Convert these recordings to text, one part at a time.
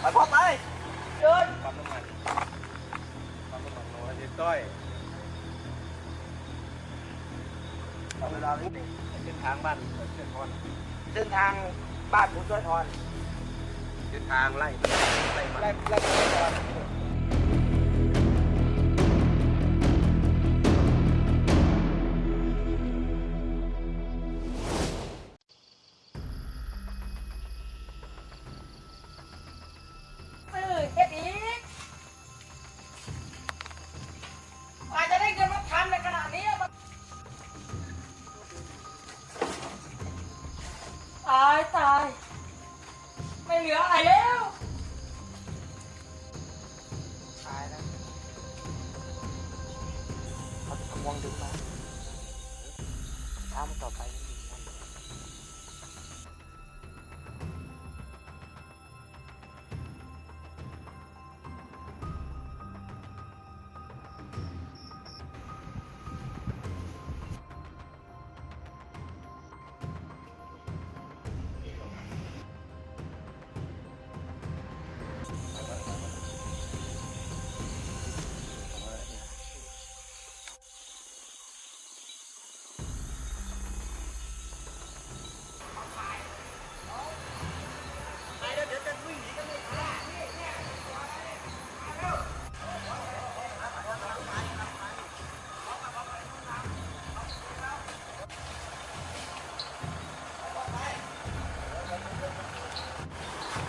ไปพร้อมไปเดินปั๊มน้ำมันปั๊มน้ำมันโลละเจ็ดต้อยเวลาเร่งเส้นทางบ้านเส้นทอนเส้นทางบ้านคุณช่วยทอนเส้นทางไล่ไล่มัไล่ไล่ ไม่เหลืออะไรแล้วตายแล้วเขาจะทวงดึงมาตามต่อไป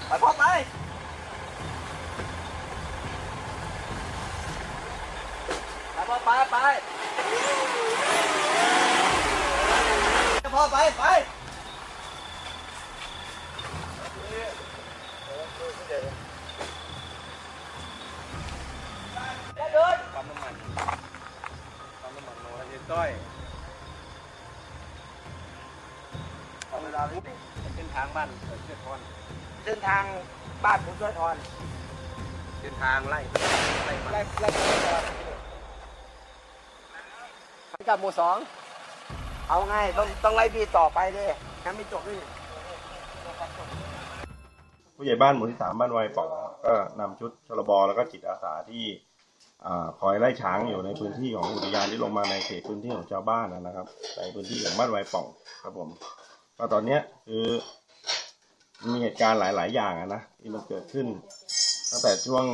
ไม่ดีนะไปพ่อไปไปพ่อไปไปพ่อไปไปเดินปั๊มน้ำมันปั๊มน้ำมันโนอาเจต้อยตอนเวลานี้เส้นทางบ้านเส้นทอน เส้นทางบ้านผมช่วยทอนเส้นทางไล่ไล่มันไล่ไล่ผมช่วยทอนพิกัดหมู่สองเอาไงต้องต้องไล่บีต่อไปดิงั้นไม่จบนี่ผู้ใหญ่บ้านหมู่ที่สามบ้านไวป่องก็นำชุดชลบแล้วก็จิตอาสาที่อ่าคอยไล่ช้างอยู่ในพื้นที่ของอุทยานที่ลงมาในเขตพื้นที่ของชาวบ้านนะครับในพื้นที่ของบ้านไวป่องครับผมก็ตอนเนี้ยคือ มีเหตุการณ์หลาย ๆ อย่างอะนะที่มันเกิดขึ้น ตั้งแต่ช่วง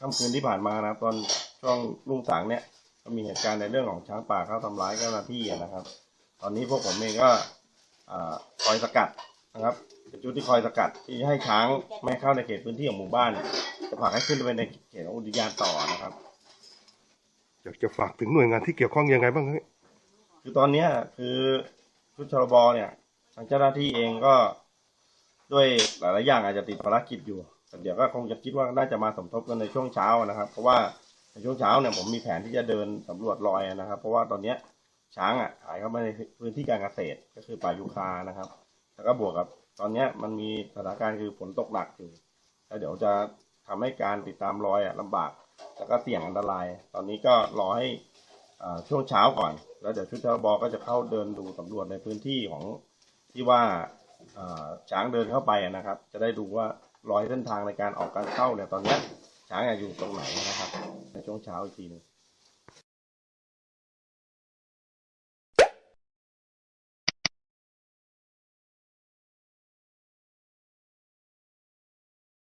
ค่ำคืนที่ผ่านมานะครับตอนช่วงรุ่งสางเนี้ยก็มีเหตุการณ์ในเรื่องของช้างป่าเข้าทำร้ายเจ้าหน้าที่อะนะครับ ตอนนี้พวกผมเองก็อ่าคอยสกัดนะครับเป็นชุดที่คอยสกัดที่ให้ช้างไม่เข้าในเขตพื้นที่ของหมู่บ้าน จะผลักให้ขึ้นไปในเขตของอุทยานต่อนะครับอยากจะฝากถึงหน่วยงานที่เกี่ยวข้องยังไงบ้างครับคือตอนเนี้ยคือชุดชลบเนี่ยทางเจ้าหน้าที่เองก็ ด้วยหลายๆอย่างอาจจะติดภารกิจอยู่แต่เดี๋ยวก็คงจะคิดว่าน่าจะมาสมทบกันในช่วงเช้านะครับ เพราะว่าในช่วงเช้าเนี่ยผมมีแผนที่จะเดินสำรวจรอยนะครับ เพราะว่าตอนเนี้ยช้างอะหายเข้ามาในพื้นที่การเกษตรก็คือป่ายูคานะครับ แล้วก็บวกกับตอนเนี้ยมันมีสถานการณ์คือฝนตกหนักอยู่แล้วเดี๋ยวจะทำให้การติดตามรอยอะลำบาก แล้วก็เสี่ยงอันตราย ตอนนี้ก็รอให้ช่วงเช้าก่อน แล้วเดี๋ยวชุดทบก็จะเข้าเดินดูสำรวจในพื้นที่ของที่ว่า ช้างเดินเข้าไปนะครับ จะได้ดูว่ารอยเส้นทางในการออกการเข้าเนี่ยตอนนี้ช้างอยู่ตรงไหนนะครับ ในช่วงเช้าอีกทีหนึง